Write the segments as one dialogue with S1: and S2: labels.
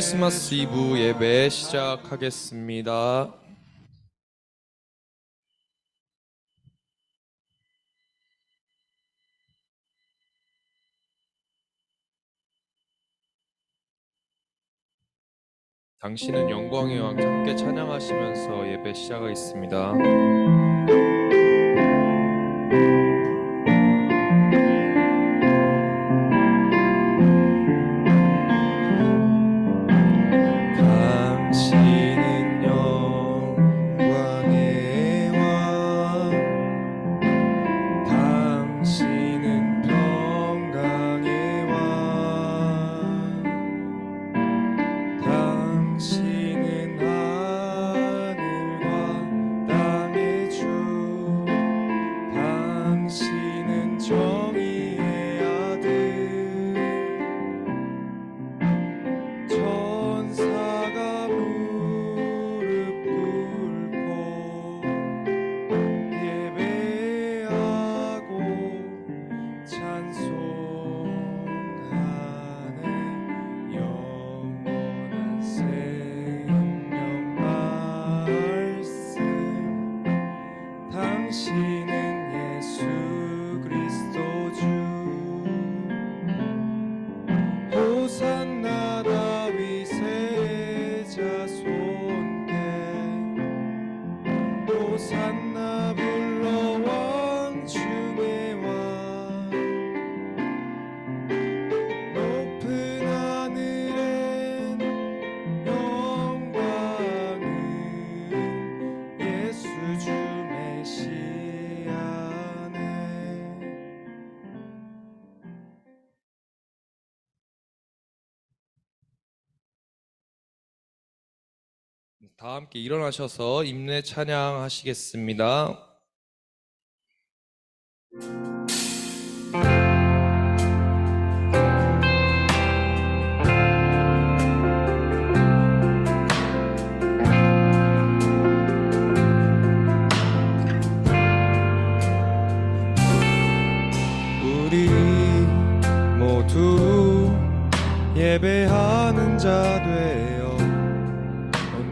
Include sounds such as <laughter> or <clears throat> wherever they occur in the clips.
S1: 크리스마스 이브 예배 시작하겠습니다. 당신은 영광의 왕 함께 찬양하시면서 예배 시작하겠습니다. 함께 일어나셔서 임내 찬양하시겠습니다. 우리 모두 예배하는 자 되어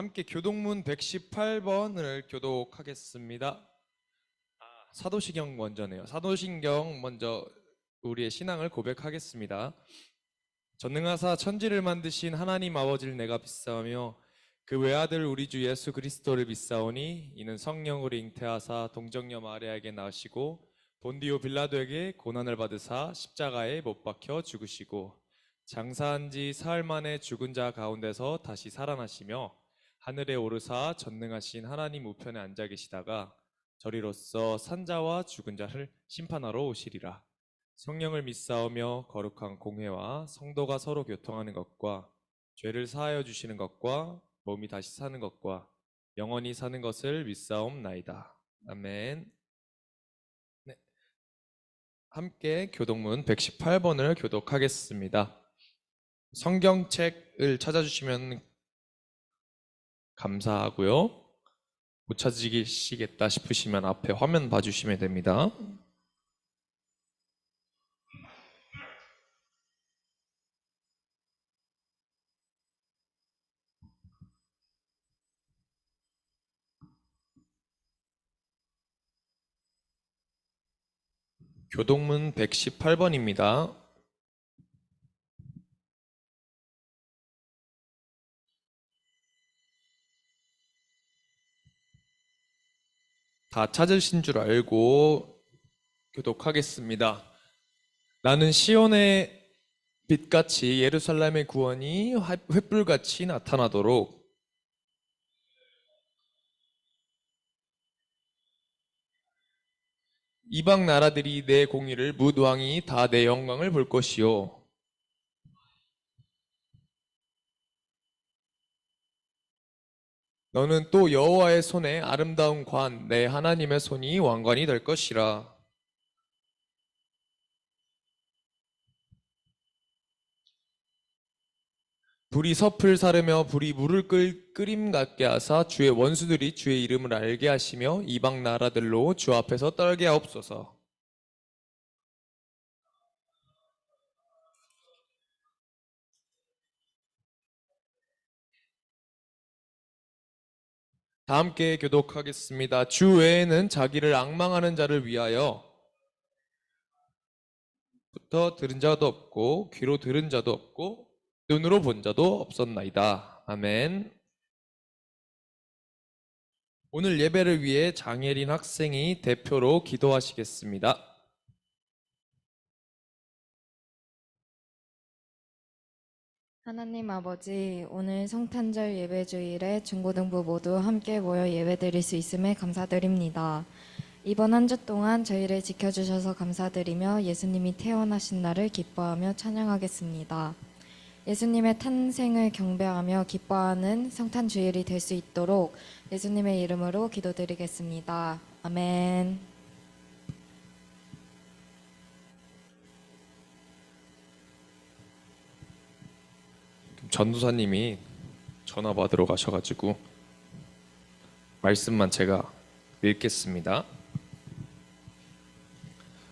S1: 함께 교동문 118번을 교독하겠습니다. 아, 사도시경 먼저네요. 사도신경 먼저 우리의 신앙을 고백하겠습니다. 전능하사 천지를 만드신 하나님 아버지를 내가 믿사오며 그 외아들 우리 주 예수 그리스도를 믿사오니 이는 성령으로 잉태하사 동정녀 마리아에게 나으시고 본디오 빌라도에게 고난을 받으사 십자가에 못 박혀 죽으시고 장사한 지 사흘 만에 죽은 자 가운데서 다시 살아나시며 하늘에 오르사 전능하신 하나님 우편에 앉아 계시다가 저리로서 산자와 죽은 자를 심판하러 오시리라. 성령을 믿사오며 거룩한 공회와 성도가 서로 교통하는 것과 죄를 사하여 주시는 것과 몸이 다시 사는 것과 영원히 사는 것을 믿사옵나이다. 아멘. 네. 함께 교동문 118번을 교독하겠습니다. 성경책을 찾아주시면 감사하고요. 못 찾으시겠다 싶으시면 앞에 화면 봐주시면 됩니다. 교동문 118번입니다.
S2: 다 찾으신 줄 알고 교독하겠습니다. 나는 시온의 빛같이 예루살렘의 구원이 화- 횃불같이 나타나도록 이방 나라들이 내 공의를 뭇 왕이 다 내 영광을 볼 것이요 너는 또 여호와의 손에 아름다운 관, 내 하나님의 손이 왕관이 될 것이라. 불이 섭을 사르며 불이 물을 끓, 끓임 같게 하사 주의 원수들이 주의 이름을 알게 하시며 이방 나라들로 주 앞에서 떨게 하옵소서. 다 함께 교독하겠습니다. 주 외에는 자기를 악망하는 자를 위하여 부터 들은 자도 없고 귀로 들은 자도 없고 눈으로 본 자도 없었나이다. 아멘. 오늘 예배를 위해 장예린 학생이 대표로 기도하시겠습니다.
S3: 하나님 아버지, 오늘 성탄절 예배 주일에 중고등부 모두 함께 모여 예배 드릴 수 있음에 감사드립니다. 이번 한 주 동안 저희를 지켜주셔서 감사드리며 예수님이 태어나신 날을 기뻐하며 찬양하겠습니다. 예수님의 탄생을 경배하며 기뻐하는 성탄 주일이 될 수 있도록 예수님의 이름으로 기도드리겠습니다. 아멘.
S2: 전도사님이 전화 받으러 가셔가지고 말씀만 제가 읽겠습니다.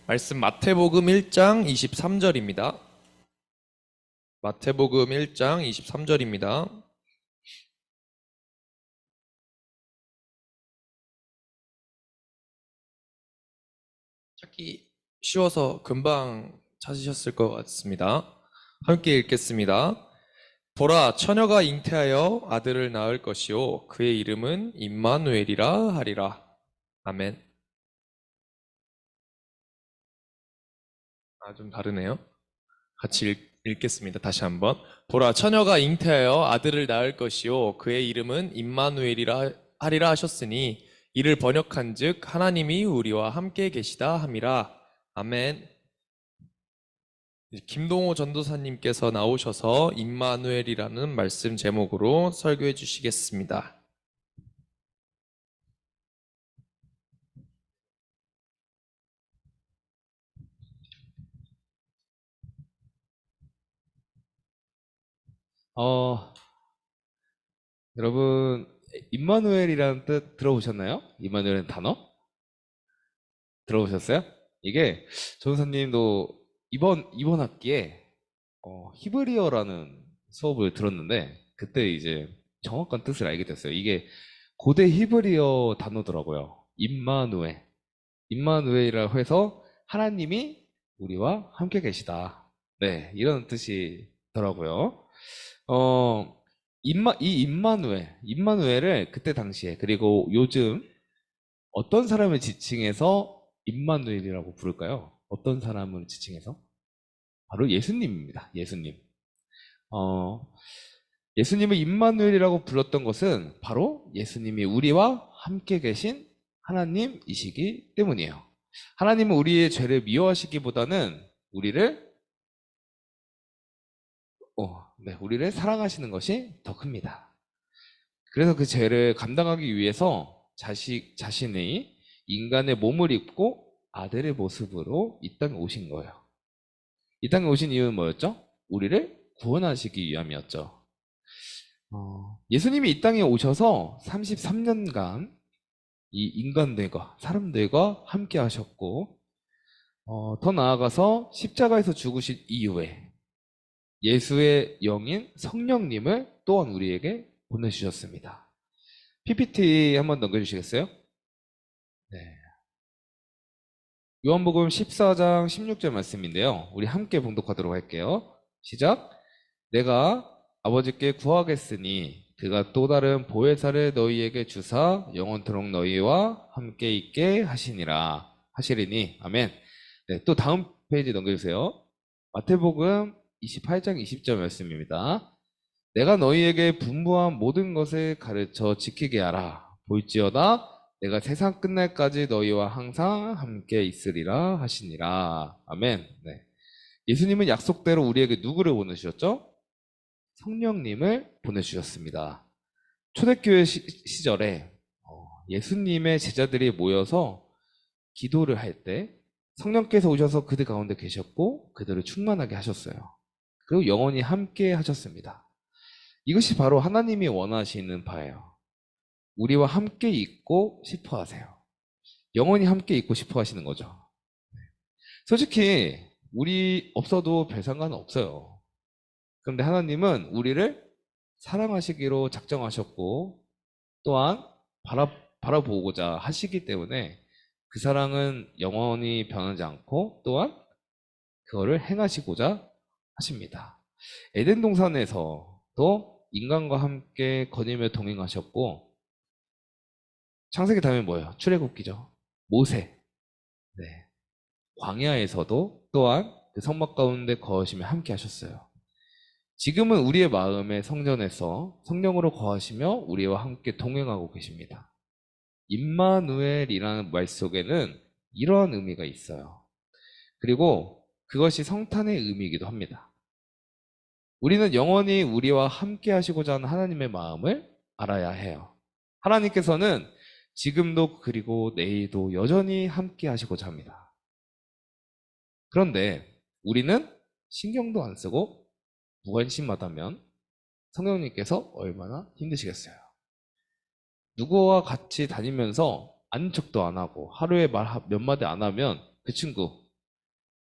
S2: 말씀 마태복음 1장 23절입니다. 마태복음 1장 23절입니다. 찾기 쉬워서 금방 찾으셨을 것 같습니다. 함께 읽겠습니다. 보라 처녀가 잉태하여 아들을 낳을 것이요 그의 이름은 임마누엘이라 하리라. 아멘. 아 좀 다르네요. 같이 읽, 읽겠습니다. 다시 한번. 보라 처녀가 잉태하여 아들을 낳을 것이요 그의 이름은 임마누엘이라 하리라 하셨으니 이를 번역한즉 하나님이 우리와 함께 계시다 함이라. 아멘. 김동호 전도사님께서 나오셔서 임마누엘이라는 말씀 제목으로 설교해 주시겠습니다.
S4: 어, 여러분, 임마누엘이라는 뜻 들어보셨나요? 임마누엘은 단어? 들어보셨어요? 이게 전사님도 이번, 이번 학기에 어, 히브리어라는 수업을 들었는데 그때 이제 정확한 뜻을 알게 됐어요. 이게 고대 히브리어 단어더라고요. 임마누엘. 임마누엘이라고 해서 하나님이 우리와 함께 계시다. 네, 이런 뜻이더라고요. 어, 임마, 이 임마누엘, 임마누엘을 그때 당시에, 그리고 요즘 어떤 사람을 지칭해서 임마누엘이라고 부를까요? 어떤 사람을 지칭해서? 바로 예수님입니다. 예수님. 어, 예수님을 임마누엘이라고 불렀던 것은 바로 예수님이 우리와 함께 계신 하나님이시기 때문이에요. 하나님은 우리의 죄를 미워하시기보다는 우리를 어, 네, 우리를 사랑하시는 것이 더 큽니다. 그래서 그 죄를 감당하기 위해서 자식, 자신의 인간의 몸을 입고 아들의 모습으로 이 땅에 오신 거예요. 이 땅에 오신 이유는 뭐였죠? 우리를 구원하시기 위함이었죠. 어, 예수님이 이 땅에 오셔서 33년간 이 인간들과 사람들과 함께 하셨고, 어, 더 나아가서 십자가에서 죽으신 이후에 예수의 영인 성령님을 또한 우리에게 보내주셨습니다. PPT 한번 넘겨주시겠어요? 네. 요한복음 14장 16절 말씀인데요. 우리 함께 봉독하도록 할게요. 시작. 내가 아버지께 구하겠으니 그가 또 다른 보혜사를 너희에게 주사 영원토록 너희와 함께 있게 하시니라 하시리니 아멘. 네, 또 다음 페이지 넘겨주세요. 마태복음 28장 20절 말씀입니다. 내가 너희에게 분부한 모든 것을 가르쳐 지키게 하라. 볼지어다 내가 세상 끝날까지 너희와 항상 함께 있으리라 하시니라. 아멘. 네. 예수님은 약속대로 우리에게 누구를 보내주셨죠? 성령님을 보내주셨습니다. 초대교회 시, 시절에 어, 예수님의 제자들이 모여서 기도를 할 때 성령께서 오셔서 그들 가운데 계셨고 그들을 충만하게 하셨어요. 그리고 영원히 함께 하셨습니다. 이것이 바로 하나님이 원하시는 바예요. 우리와 함께 있고 싶어 하세요. 영원히 함께 있고 싶어 하시는 거죠. 네. 솔직히 우리 없어도 별 상관 없어요. 그런데 하나님은 우리를 사랑하시기로 작정하셨고 또한 바라, 바라보고자 하시기 때문에 그 사랑은 영원히 변하지 않고 또한 그거를 행하시고자 하십니다. 에덴 동산에서도 인간과 함께 거닐며 동행하셨고 창세기 다음에 뭐예요? 출애굽기죠. 모세. 네. 광야에서도 또한 그 성막 가운데 거하시며 함께 하셨어요. 지금은 우리의 마음의 성전에서 성령으로 거하시며 우리와 함께 동행하고 계십니다. 임마누엘이라는 말 속에는 이러한 의미가 있어요. 그리고 그것이 성탄의 의미이기도 합니다. 우리는 영원히 우리와 함께 하시고자 하는 하나님의 마음을 알아야 해요. 하나님께서는 지금도 그리고 내일도 여전히 함께 하시고자 합니다. 그런데 우리는 신경도 안 쓰고 무관심하다면 성령님께서 얼마나 힘드시겠어요. 누구와 같이 다니면서 아는 척도 안 하고 하루에 말 몇 마디 안 하면 그 친구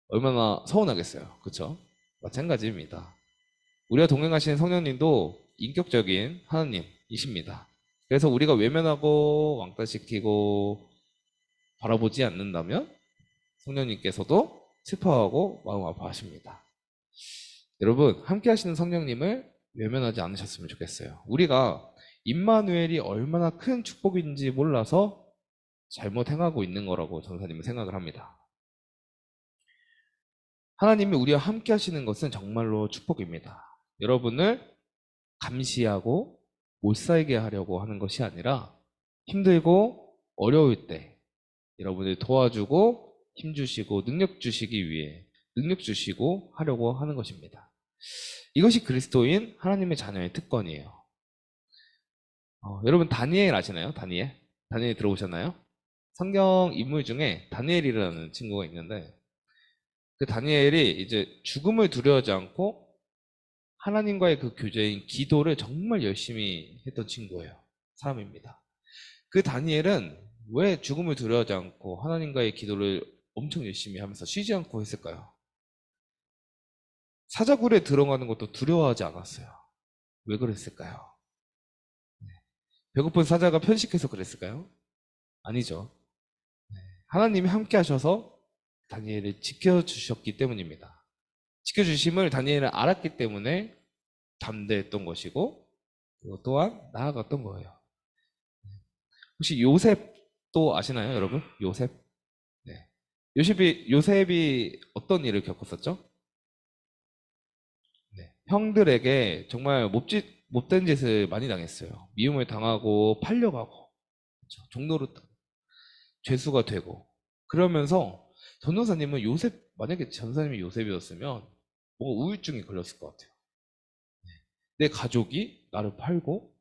S4: 얼마나 서운하겠어요. 그쵸? 마찬가지입니다. 우리가 동행하시는 성령님도 인격적인 하나님이십니다. 그래서 우리가 외면하고 왕따시키고 바라보지 않는다면 성령님께서도 슬퍼하고 마음 아파하십니다. 여러분, 함께 하시는 성령님을 외면하지 않으셨으면 좋겠어요. 우리가 임마누엘이 얼마나 큰 축복인지 몰라서 잘못 행하고 있는 거라고 전사님은 생각을 합니다. 하나님이 우리와 함께 하시는 것은 정말로 축복입니다. 여러분을 감시하고 못 살게 하려고 하는 것이 아니라 힘들고 어려울 때 여러분을 도와주고 힘 주시고 능력 주시기 위해 능력 주시고 하려고 하는 것입니다. 이것이 그리스도인 하나님의 자녀의 특권이에요. 어, 여러분 다니엘 아시나요? 다니엘? 다니엘 들어보셨나요? 성경 인물 중에 다니엘이라는 친구가 있는데 그 다니엘이 이제 죽음을 두려워하지 않고 하나님과의 그 교제인 기도를 정말 열심히 했던 친구예요. 사람입니다. 그 다니엘은 왜 죽음을 두려워하지 않고 하나님과의 기도를 엄청 열심히 하면서 쉬지 않고 했을까요? 사자굴에 들어가는 것도 두려워하지 않았어요. 왜 그랬을까요? 네. 배고픈 사자가 편식해서 그랬을까요? 아니죠. 네. 하나님이 함께 하셔서 다니엘을 지켜주셨기 때문입니다. 지켜주심을 다니엘은 알았기 때문에 담대했던 것이고 또한 나아갔던 거예요. 혹시 요셉도 아시나요, 여러분? 요셉? 네. 요셉이 요셉이 어떤 일을 겪었었죠? 네. 형들에게 정말 못짓 못된 짓을 많이 당했어요. 미움을 당하고 팔려가고 그렇죠? 종로로 죄수가 되고 그러면서 전도사님은 요셉 만약에 전사님이 요셉이었으면 뭔가 우울증이 걸렸을 것 같아요. 네. 내 가족이 나를 팔고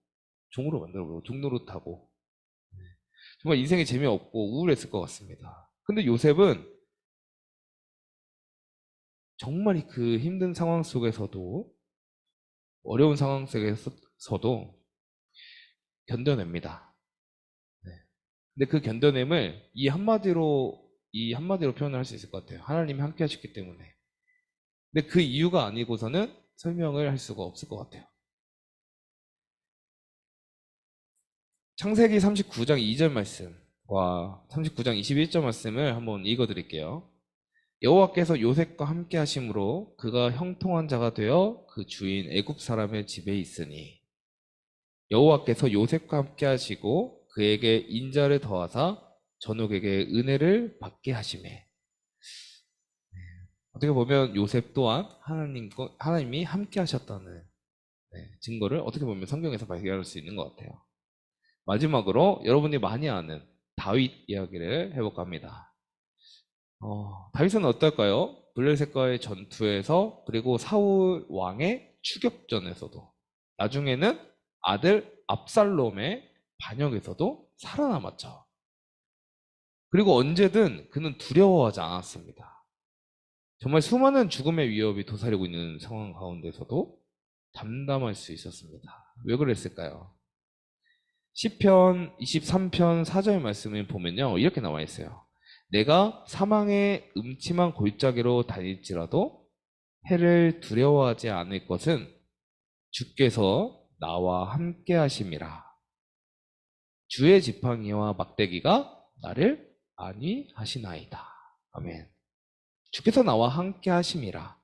S4: 종으로 만들어버리고 종로로 타고 네. 정말 인생에 재미없고 우울했을 것 같습니다. 근데 요셉은 정말 그 힘든 상황 속에서도 어려운 상황 속에서도 견뎌냅니다. 네. 근데 그 견뎌냄을 이 한마디로 이 한마디로 표현을 할 수 있을 것 같아요. 하나님이 함께 하셨기 때문에. 근데 그 이유가 아니고서는 설명을 할 수가 없을 것 같아요. 창세기 39장 2절 말씀과 39장 21절 말씀을 한번 읽어 드릴게요. 여호와께서 요셉과 함께 하심으로 그가 형통한 자가 되어 그 주인 애굽 사람의 집에 있으니 여호와께서 요셉과 함께 하시고 그에게 인자를 더하사 전욱에게 은혜를 받게 하심에 네, 어떻게 보면 요셉 또한 하나님 하나님이 함께 하셨다는 네, 증거를 어떻게 보면 성경에서 발견할 수 있는 것 같아요. 마지막으로 여러분이 많이 아는 다윗 이야기를 해볼까 합니다. 어, 다윗은 어떨까요? 블레셋과의 전투에서 그리고 사울 왕의 추격전에서도 나중에는 아들 압살롬의 반역에서도 살아남았죠. 그리고 언제든 그는 두려워하지 않았습니다. 정말 수많은 죽음의 위협이 도사리고 있는 상황 가운데서도 담담할 수 있었습니다. 왜 그랬을까요? 시편 23편 4절 말씀을 보면요. 이렇게 나와 있어요. 내가 사망의 음침한 골짜기로 다닐지라도 해를 두려워하지 않을 것은 주께서 나와 함께 하심이라. 주의 지팡이와 막대기가 나를 안위하시나이다. 아멘. 주께서 나와 함께 하심이라.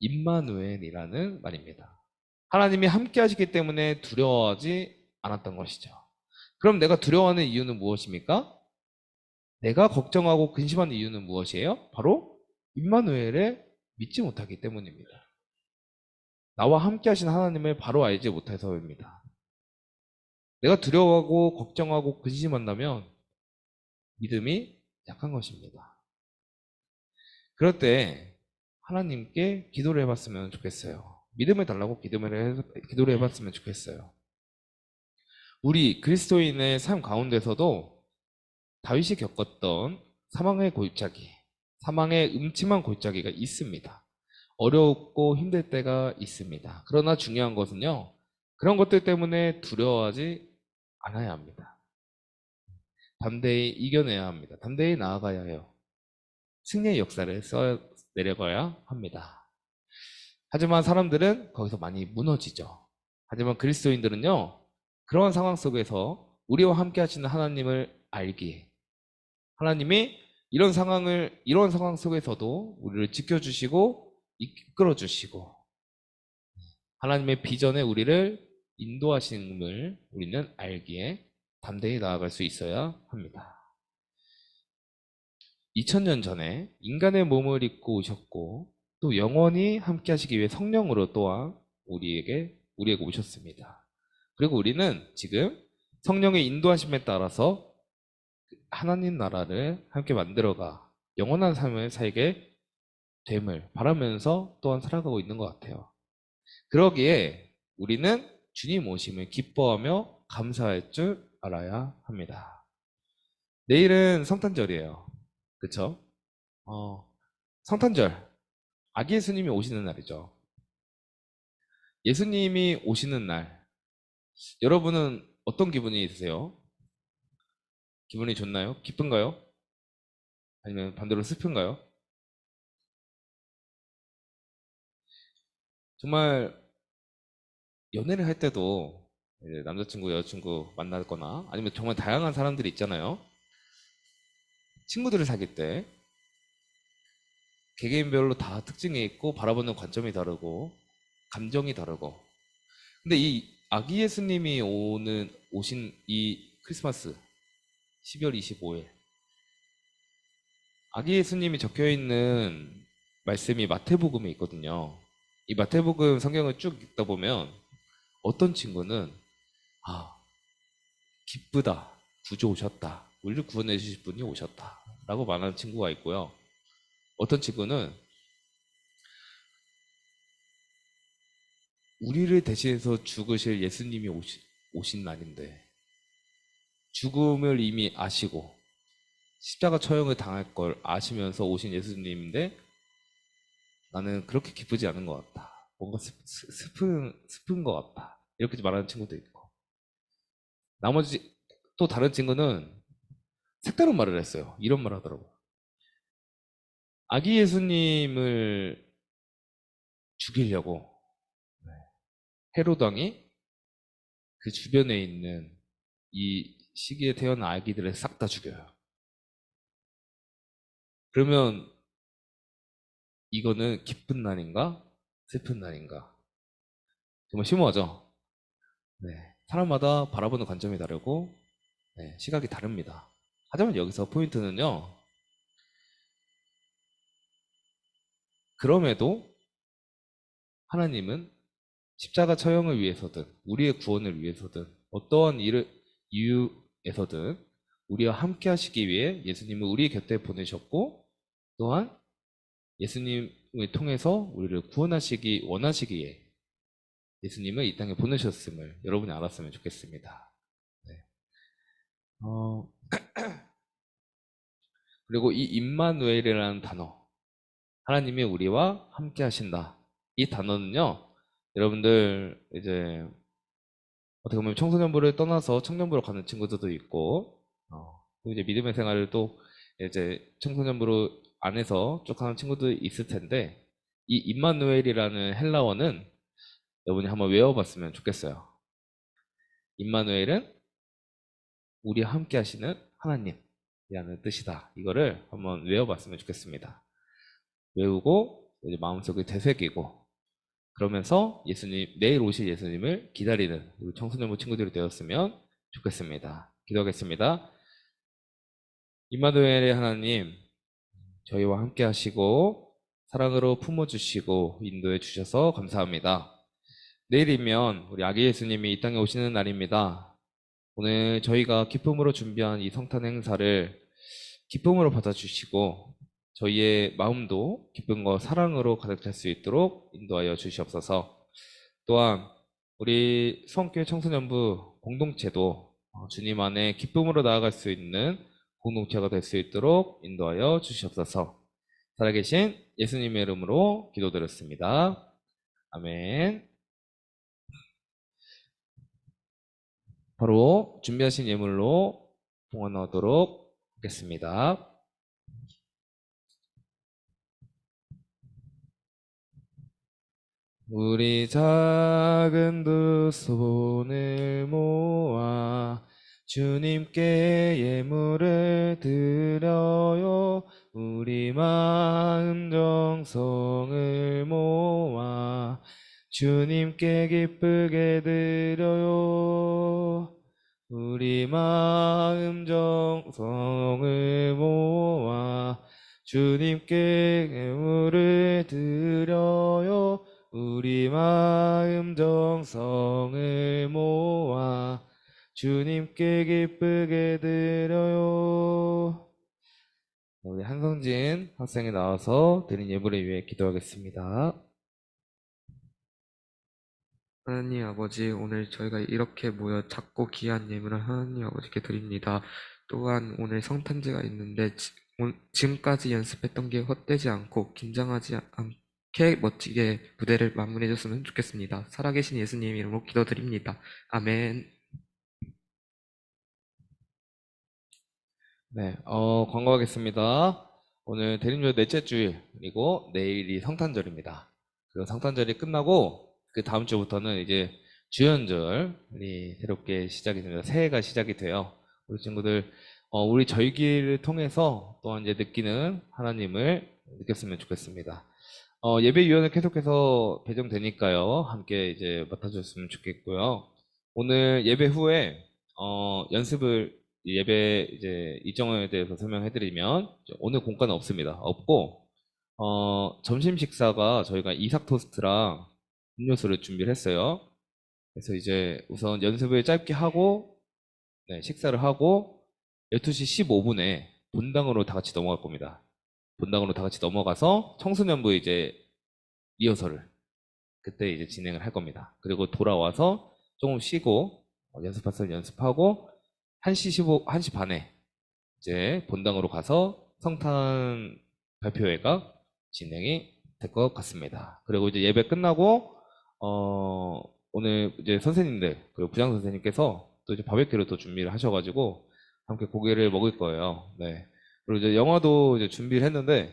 S4: 임마누엘이라는 말입니다. 하나님이 함께 하시기 때문에 두려워하지 않았던 것이죠. 그럼 내가 두려워하는 이유는 무엇입니까? 내가 걱정하고 근심하는 이유는 무엇이에요? 바로 임마누엘을 믿지 못하기 때문입니다. 나와 함께 하신 하나님을 바로 알지 못해서입니다. 내가 두려워하고 걱정하고 근심한다면 믿음이 약한 것입니다. 그럴 때 하나님께 기도를 해봤으면 좋겠어요. 믿음을 달라고 기도를, 해, 기도를 해봤으면 좋겠어요. 우리 그리스도인의 삶 가운데서도 다윗이 겪었던 사망의 골짜기, 사망의 음침한 골짜기가 있습니다. 어렵고 힘들 때가 있습니다. 그러나 중요한 것은요, 그런 것들 때문에 두려워하지 않아야 합니다. 담대히 이겨내야 합니다. 담대히 나아가야 해요. 승리의 역사를 써 내려가야 합니다. 하지만 사람들은 거기서 많이 무너지죠. 하지만 그리스도인들은요, 그러한 상황 속에서 우리와 함께 하시는 하나님을 알기에 하나님이 이런 상황을 이런 상황 속에서도 우리를 지켜주시고 이끌어 주시고 하나님의 비전에 우리를 인도하심을 우리는 알기에 담대히 나아갈 수 있어야 합니다. 2000년 전에 인간의 몸을 입고 오셨고 또 영원히 함께 하시기 위해 성령으로 또한 우리에게 우리에게 오셨습니다. 그리고 우리는 지금 성령의 인도하심에 따라서 하나님 나라를 함께 만들어가 영원한 삶을 살게 됨을 바라면서 또한 살아가고 있는 것 같아요. 그러기에 우리는 주님 오심을 기뻐하며 감사할 줄 알아야 합니다. 내일은 성탄절이에요. 그쵸? 어, 성탄절. 아기 예수님이 오시는 날이죠. 예수님이 오시는 날. 여러분은 어떤 기분이 있으세요? 기분이 좋나요? 기쁜가요? 아니면 반대로 슬픈가요? 정말 연애를 할 때도 남자친구, 여자친구 만나거나 아니면 정말 다양한 사람들이 있잖아요. 친구들을 사귈 때 개개인별로 다 특징이 있고 바라보는 관점이 다르고 감정이 다르고 근데 이 아기 예수님이 오는 오신 이 크리스마스 12월 25일 아기 예수님이 적혀 있는 말씀이 마태복음에 있거든요. 이 마태복음 성경을 쭉 읽다 보면 어떤 친구는 아 기쁘다 구주 오셨다 우리를 구원해 주실 분이 오셨다 라고 말하는 친구가 있고요. 어떤 친구는 우리를 대신해서 죽으실 예수님이 오시, 오신 날인데 죽음을 이미 아시고 십자가 처형을 당할 걸 아시면서 오신 예수님인데 나는 그렇게 기쁘지 않은 것 같다. 뭔가 슬- 슬- 슬픈 슬픈 것 같다. 이렇게 말하는 친구도 있고 나머지 또 다른 친구는 색다른 말을 했어요. 이런 말 하더라고요. 아기 예수님을 죽이려고 헤로드 왕이 그 주변에 있는 이 시기에 태어난 아기들을 싹 다 죽여요. 그러면 이거는 기쁜 날인가? 슬픈 날인가? 정말 심오하죠? 네. 사람마다 바라보는 관점이 다르고 네, 시각이 다릅니다. 하지만 여기서 포인트는요. 그럼에도 하나님은 십자가 처형을 위해서든 우리의 구원을 위해서든 어떠한 일을, 이유에서든 우리와 함께 하시기 위해 예수님을 우리 곁에 보내셨고 또한 예수님을 통해서 우리를 구원하시기 원하시기에 예수님을 이 땅에 보내셨음을 여러분이 알았으면 좋겠습니다. 네. 어, <clears throat> 그리고 이 임마누엘이라는 단어 하나님이 우리와 함께 하신다. 이 단어는요, 여러분들 이제 어떻게 보면 청소년부를 떠나서 청년부로 가는 친구들도 있고, 어, 또 이제 믿음의 생활을 또 이제 청소년부로 안에서 쭉 하는 친구도 있을 텐데, 이 임마누엘이라는 헬라어는 여러분이 한번 외워봤으면 좋겠어요. 임마누엘은 우리와 함께 하시는 하나님 이라는 뜻이다. 이거를 한번 외워봤으면 좋겠습니다. 외우고 이제 마음속에 되새기고 그러면서 예수님 내일 오실 예수님을 기다리는 우리 청소년부 친구들이 되었으면 좋겠습니다. 기도하겠습니다. 임마누엘의 하나님 저희와 함께 하시고 사랑으로 품어주시고 인도해 주셔서 감사합니다. 내일이면 우리 아기 예수님이 이 땅에 오시는 날입니다. 오늘 저희가 기쁨으로 준비한 이 성탄 행사를 기쁨으로 받아주시고 저희의 마음도 기쁨과 사랑으로 가득 찰 수 있도록 인도하여 주시옵소서. 또한 우리 성교회 청소년부 공동체도 어, 주님 안에 기쁨으로 나아갈 수 있는 공동체가 될 수 있도록 인도하여 주시옵소서. 살아계신 예수님의 이름으로 기도드렸습니다. 아멘. 바로 준비하신 예물로 봉헌하도록 하겠습니다. 우리 작은 두 손을 모아 주님께 예물을 드려요. 우리 마음 정성을 모아 주님께 기쁘게 드려요. 우리 마음 정성을 모아 주님께 예물을 드려요. 우리 마음 정성을 모아 주님께 기쁘게 드려요. 우리 한성진 학생이 나와서 드린 예물을 위해 기도하겠습니다.
S5: 하나님 아버지, 오늘 저희가 이렇게 모여 작고 귀한 예물을 하나님 아버지께 드립니다. 또한 오늘 성탄제가 있는데 지, 오- 지금까지 연습했던 게 헛되지 않고 긴장하지 않게 멋지게 무대를 마무리해줬으면 좋겠습니다. 살아계신 예수님 이름으로 기도드립니다. 아멘.
S4: 네, 어, 광고하겠습니다. 오늘 대림절 넷째 주일, 그리고 내일이 성탄절입니다. 그리고 성탄절이 끝나고, 그 다음 주부터는 이제 주연절이 새롭게 시작이 됩니다. 새해가 시작이 돼요. 우리 친구들, 어, 우리 절기를 통해서 또한 이제 느끼는 하나님을 느꼈으면 좋겠습니다. 어, 예배 위원회 계속해서 배정되니까요. 함께 이제 맡아줬으면 좋겠고요. 오늘 예배 후에, 어, 연습을 예배 이제 일정에 대해서 설명해드리면 오늘 공과는 없습니다. 없고 어, 점심 식사가 저희가 이삭 토스트랑 음료수를 준비를 했어요. 그래서 이제 우선 연습을 짧게 하고 네, 식사를 하고 12시 15분에 본당으로 다 같이 넘어갈 겁니다. 본당으로 다 같이 넘어가서 청소년부 이제 리허설을 그때 이제 진행을 할 겁니다. 그리고 돌아와서 조금 쉬고 어, 연습할 때 연습하고 1시 15, 1시 반에 이제 본당으로 가서 성탄 발표회가 진행이 될 것 같습니다. 그리고 이제 예배 끝나고 어, 오늘 이제 선생님들 그리고 부장 선생님께서 또 이제 바베큐를 또 준비를 하셔가지고 함께 고기를 먹을 거예요. 네. 그리고 이제 영화도 이제 준비를 했는데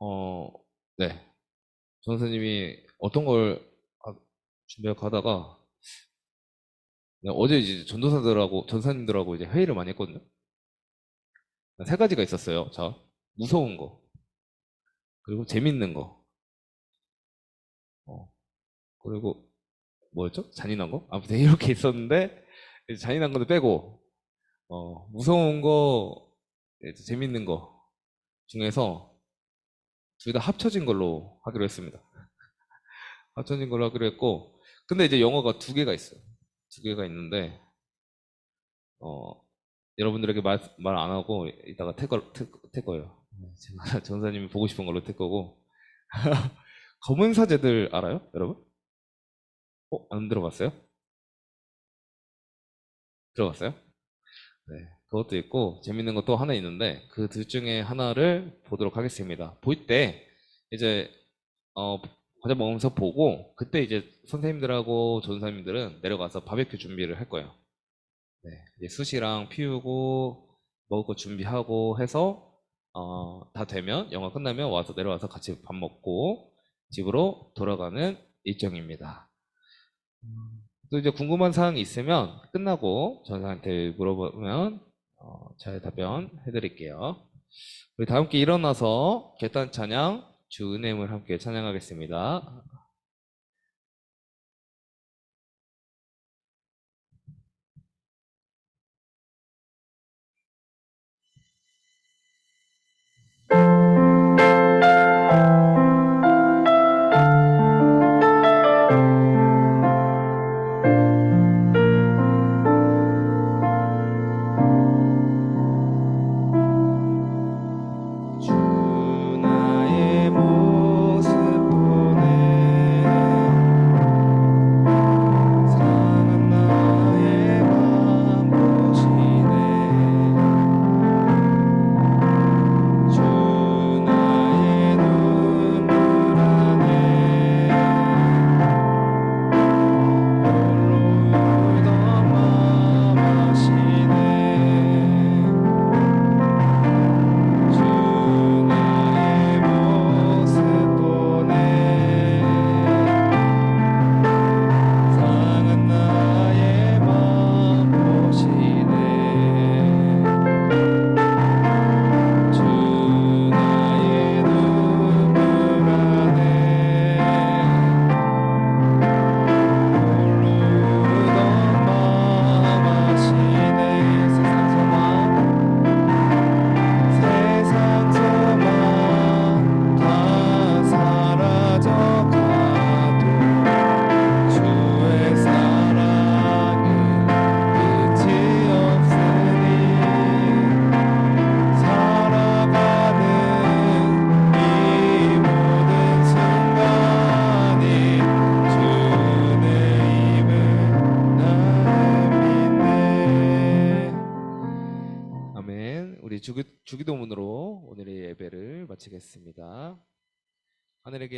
S4: 어, 네. 전 선생님이 어떤 걸 아, 준비할까 하다가 네, 어제 이제 전도사들하고 전사님들하고 이제 회의를 많이 했거든요. 세 가지가 있었어요. 자, 무서운 거, 그리고 재밌는 거, 어, 그리고 뭐였죠? 잔인한 거? 아무튼 <laughs> 이렇게 있었는데 잔인한 거는 빼고 어, 무서운 거, 재밌는 거 중에서 둘 다 합쳐진 걸로 하기로 했습니다. <laughs> 합쳐진 걸로 하기로 했고 근데 이제 영어가 두 개가 있어요. 두 개가 있는데 어, 여러분들에게 말안 하고 이따가 택, 걸, 택, 택 거예요. 제가 <laughs> 전사님이 보고 싶은 걸로 택 거고 검은 사제들 알아요, 여러분? 어, 안 들어봤어요? 들어봤어요? 네, 그것도 있고 재밌는 것도 하나 있는데 그 둘 중에 하나를 보도록 하겠습니다. 볼 때 이제 어, 과자 먹으면서 보고 그때 이제 선생님들하고 전사님들은 내려가서 바베큐 준비를 할 거예요. 네, 이제 숯이랑 피우고 먹을 거 준비하고 해서 어, 다 되면 영화 끝나면 와서 내려와서 같이 밥 먹고 집으로 돌아가는 일정입니다. 음, 또 이제 궁금한 사항이 있으면 끝나고 전사한테 물어보면 어, 잘 답변 해드릴게요. 우리 다 함께 일어나서 결단 찬양 주 은혜물 함께 찬양하겠습니다.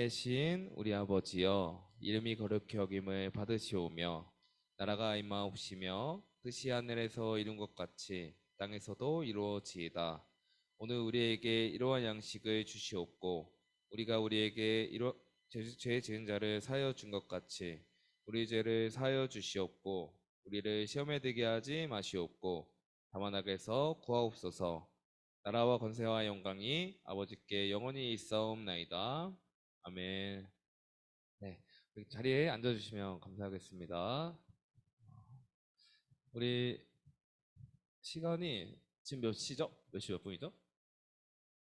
S4: 계신 우리 아버지여, 이름이 거룩히 여김을 받으시오며, 나라가 임하옵시며, 뜻이 하늘에서 이룬 것 같이 땅에서도 이루어지이다. 오늘 우리에게 이러한 양식을 주시옵고, 우리가 우리에게 이러, 죄, 죄 지은 자를 사하여 준 것 같이 우리 죄를 사하여 주시옵고, 우리를 시험에 들게 하지 마시옵고, 다만 악에서 구하옵소서. 나라와 권세와 영광이 아버지께 영원히 있사옵나이다. 아멘. 네, 자리에 앉아주시면 감사하겠습니다. 우리 시간이 지금 몇 시죠? 몇 시 몇 분이죠?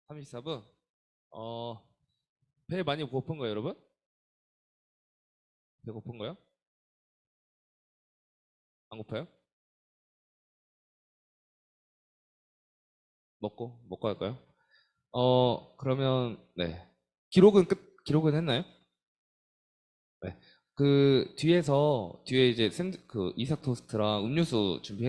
S4: 34분. 어, 배 많이 고픈 거예요, 여러분? 배 고픈 거요? 안 고파요? 먹고 먹고 할까요? 어 그러면 네 기록은 끝 기록은 했나요? 네. 그 뒤에서 뒤에 이제 샌드 그 이삭 토스트랑 음료수 준비해 놨